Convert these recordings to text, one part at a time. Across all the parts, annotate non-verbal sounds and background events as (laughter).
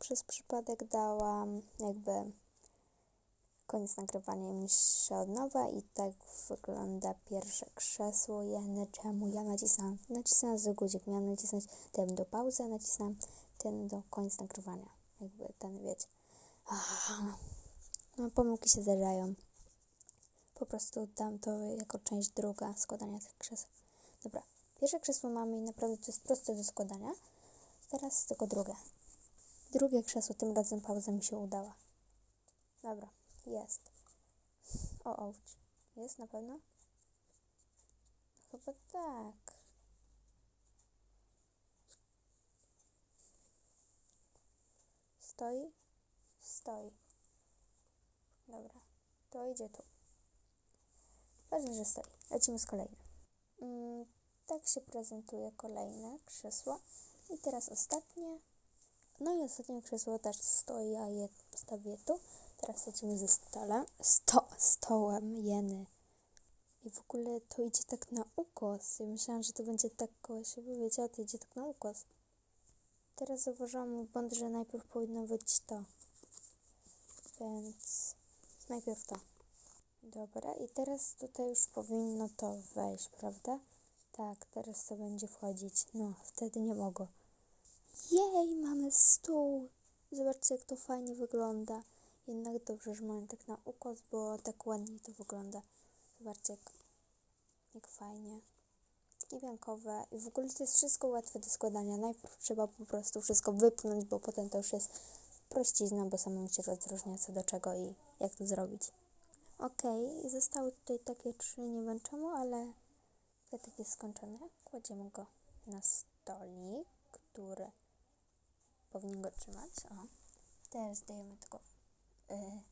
Przez przypadek dałam jakby koniec nagrywania i myślę od nowa i tak wygląda pierwsze krzesło. Jeny, czemu ja nacisnąłem? Nacisnąłem z guzik, miałam nacisnąć ten do pauzy, a ten do koniec nagrywania. Jakby ten, wiecie. No, pomyłki się zdarzają. Po prostu dam to jako część druga składania tych krzeseł. Dobra, pierwsze krzesło mamy i naprawdę to jest proste do składania. Teraz tylko drugie. Drugie krzesło, tym razem pauza mi się udała. Dobra, jest. O, ouch. Jest na pewno? Chyba tak. Stoi? Stoi. Dobra, to idzie tu. Ważne, że stoi. Lecimy z kolejnym. Mm, tak się prezentuje kolejne krzesło. I teraz ostatnie. No i ostatnie krzesło też stoi, a je postawię tu. Teraz lecimy ze stolem. Sto, stołem, jeny. I w ogóle to idzie tak na ukos. Ja myślałam, że to będzie tak koło siebie, wiecie, to idzie tak na ukos. Teraz zauważyłam mój błąd, że najpierw powinno być to. Więc najpierw to. Dobra, i teraz tutaj już powinno to wejść, prawda? Tak, teraz to będzie wchodzić. No, wtedy nie mogło. Jej, mamy stół! Zobaczcie, jak to fajnie wygląda. Jednak dobrze, że mamy tak na ukos, bo tak ładniej to wygląda. Zobaczcie, jak, jak fajnie. Takie piankowe. I w ogóle to jest wszystko łatwe do składania. Najpierw trzeba po prostu wszystko wypchnąć, bo potem to już jest prościzna, bo samemu się rozróżnia co do czego i jak to zrobić. Okej, zostały tutaj takie trzy, nie wiem czemu, ale kwiatek jest skończony. Kładziemy go na stolik, który powinien go trzymać. O. Teraz dajemy tylko y,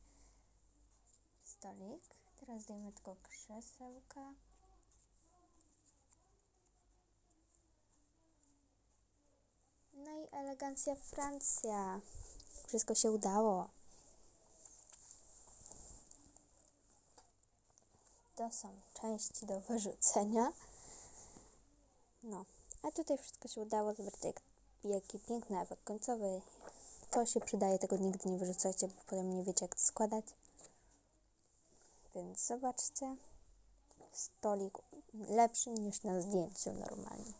stolik. Teraz dajemy tylko krzesełka. No i elegancja Francja. Wszystko się udało. To są części do wyrzucenia. No, a tutaj wszystko się udało. Zobaczcie, jak, jaki piękny efekt końcowy. To się przydaje, tego nigdy nie wyrzucajcie, bo potem nie wiecie, jak to składać. Więc zobaczcie. Stolik lepszy niż na zdjęciu normalnie.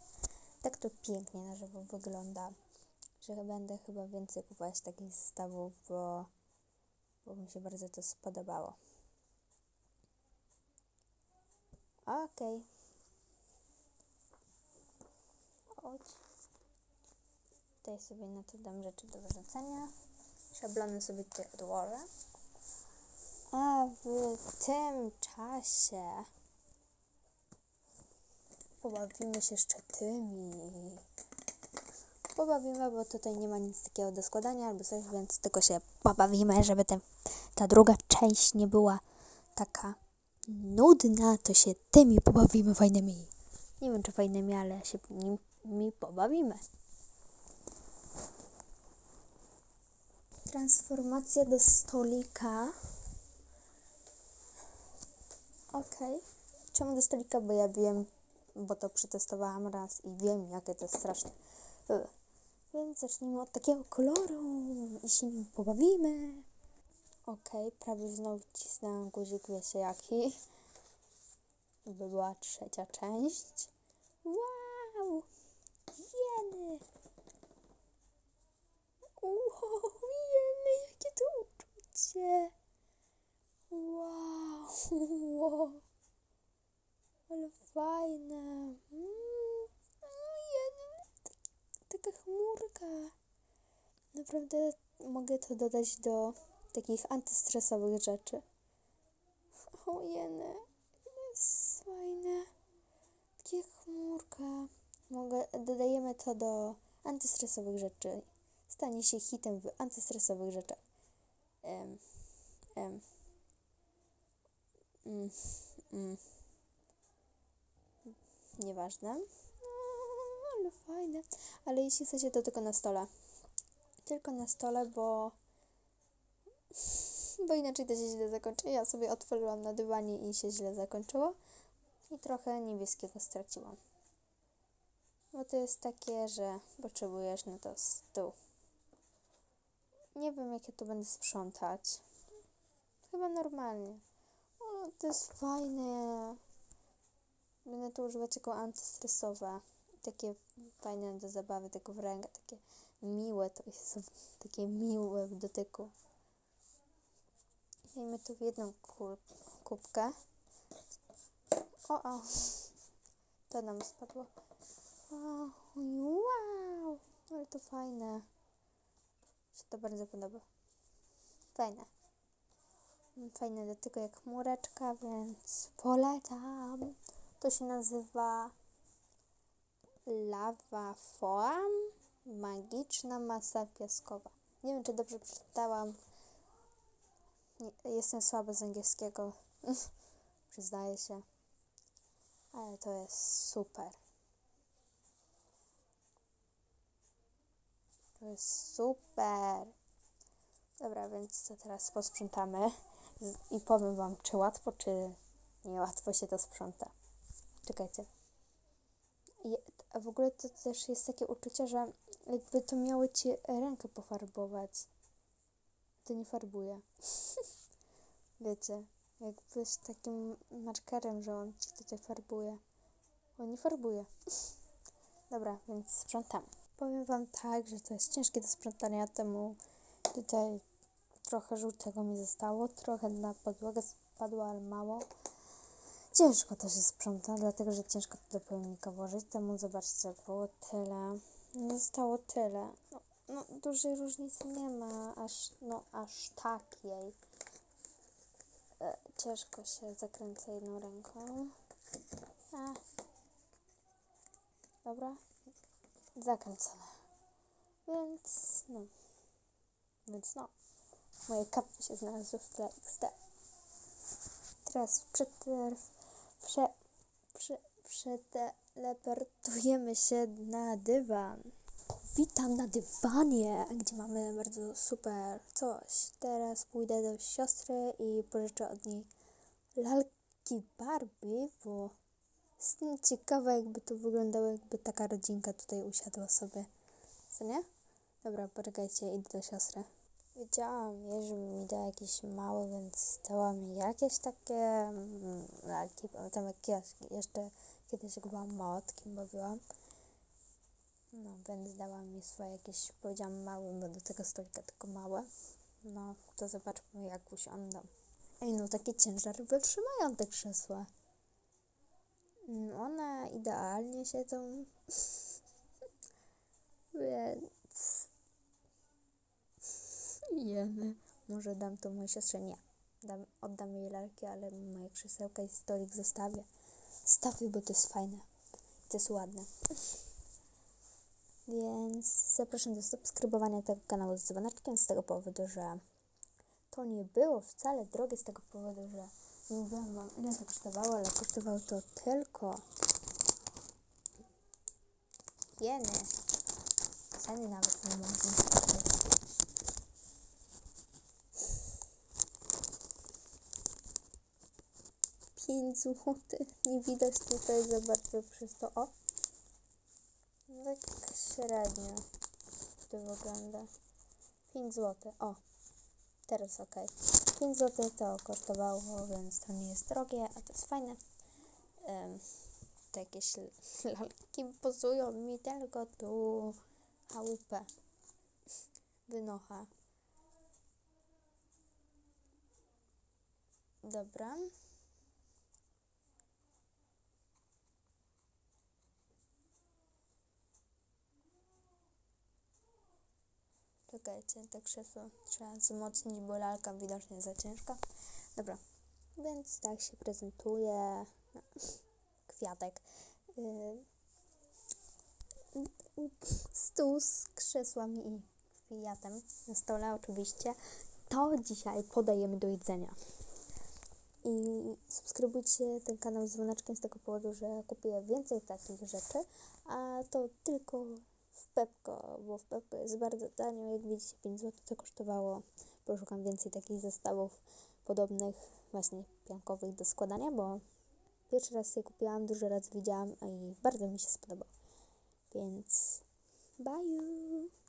Tak to pięknie na żywo wygląda. Że będę chyba więcej kupować takich zestawów, bo, bo mi się bardzo to spodobało. Okej. Chodź. Tutaj sobie na to dam rzeczy do wyrzucenia. Szablony sobie tutaj odłożę. A w tym czasie pobawimy się jeszcze tymi. Pobawimy, bo tutaj nie ma nic takiego do składania albo coś, więc tylko się pobawimy, żeby te, ta druga część nie była taka nudna, to się tymi pobawimy fajnymi. Nie wiem, czy fajnymi, ale się nimi pobawimy. Transformacja do stolika. Okej. Czemu do stolika? Bo ja wiem, bo to przetestowałam raz i wiem, jakie to jest straszne. Więc zacznijmy od takiego koloru i się nim pobawimy. Okej, prawie znowu wcisnęłam guzik, wiecie jaki. By była trzecia część. Wow! Jeny! Wow, jeny, jakie to uczucie! Wow! wow. (laughs) Ale fajne! Mm, taka chmurka! Naprawdę mogę to dodać do takich antystresowych rzeczy. O, jest fajne. Takie chmurka. Mogę, dodajemy to do antystresowych rzeczy. Stanie się hitem w antystresowych rzeczach. Em, em. Mm, mm. Nieważne. No, ale fajne. Ale jeśli chcecie, to tylko na stole. Tylko na stole, bo bo inaczej to się źle zakończy. Ja sobie otworzyłam na dywanie i się źle zakończyło. I trochę niebieskiego straciłam. Bo to jest takie, że potrzebujesz na to stół. Nie wiem, jak ja to będę sprzątać. Chyba normalnie. O, to jest fajne. Będę to używać jako antystresowe. Takie fajne do zabawy, tylko w takie miłe to jest, (laughs) takie miłe w dotyku. Dajmy tu w jedną kubkę. O, o, to nam spadło. O, wow, ale to fajne. Się to bardzo podoba. Fajne. Fajne dotyku jak chmureczka, więc polecam. To się nazywa Lava Foam Magiczna masa piaskowa. Nie wiem, czy dobrze przeczytałam. Nie, jestem słaba z angielskiego. (laughs) Przyznaję się. Ale to jest super. To jest super. Dobra, więc co teraz posprzątamy Z- i powiem Wam, czy łatwo, czy niełatwo się to sprząta. Czekajcie. Je, w ogóle to też jest takie uczucie, że jakby to miało Ci rękę pofarbować. To nie farbuje. (laughs) Wiecie, jakbyś takim markerem, że on Ci tutaj farbuje. On nie farbuje. (laughs) Dobra, więc sprzątam. Powiem Wam tak, że to jest ciężkie do sprzątania, temu tutaj trochę żółtego mi zostało, trochę na podłogę spadło, ale mało. Ciężko to się sprząta, dlatego że ciężko to do pojemnika włożyć. Temu zobaczcie, było tyle. Zostało tyle. No, no dużej różnicy nie ma, aż, no, aż takiej. E, ciężko się zakręca jedną ręką. A. Dobra. Zakręcone. Więc no. Więc no. Moje kapy się znalazły w tle XD. Teraz przetrw, prze, prze, przeteleportujemy się na dywan. Witam na dywanie, gdzie mamy bardzo super coś. Teraz pójdę do siostry i pożyczę od niej lalki Barbie, bo ciekawa, jakby to wyglądało, jakby taka rodzinka tutaj usiadła sobie. Co nie? Dobra, poczekajcie, idę do siostry. Wiedziałam jej, żeby mi dała jakieś małe, więc dała mi jakieś takie mm, lalki. Pamiętam jak ja jeszcze kiedyś byłam małotkiem bawiłam. No, więc dała mi swoje jakieś, powiedziałam małe, bo do tego stolika tylko małe. No, to zobaczmy jak usiądą. Ej, no takie ciężary wytrzymają te krzesła. Mm, One idealnie siedzą. (laughs) Więc... Jemy. Może dam to mojej siostrze? Nie. Dam, oddam jej lalki, ale moje krzesełka i stolik zostawię. Stawię, bo to jest fajne. To jest ładne. (laughs) Więc zapraszam do subskrybowania tego kanału z dzwoneczkiem z tego powodu, że to nie było wcale drogie z tego powodu, że nie mówiłam wam ile to kosztowało, ale kosztowało to tylko jeny. Ceny nawet nie można powiedzieć. Pięć złotych. Nie widać tutaj za bardzo przez to. O! Tak średnio to wygląda. 5 zł. O! Teraz ok. 5 zł to kosztowało, więc to nie jest drogie, a to jest fajne. Um, to jakieś lalki pozują mi tylko tu chałupę. Wynocha. Dobra. Czekajcie, te krzesło trzeba wzmocnić, bo lalka widocznie za ciężka. Dobra, więc tak się prezentuje no, kwiatek. Yy, stół z krzesłami i kwiatem na stole oczywiście. To dzisiaj podajemy do jedzenia. I subskrybujcie ten kanał z dzwoneczkiem z tego powodu, że kupię więcej takich rzeczy, a to tylko w Pepko, bo w Pepko jest bardzo tanio, jak widzicie 5 zł to kosztowało. Poszukam więcej takich zestawów podobnych, właśnie piankowych do składania, bo pierwszy raz je kupiłam, dużo razy widziałam i bardzo mi się spodobał. Więc bye!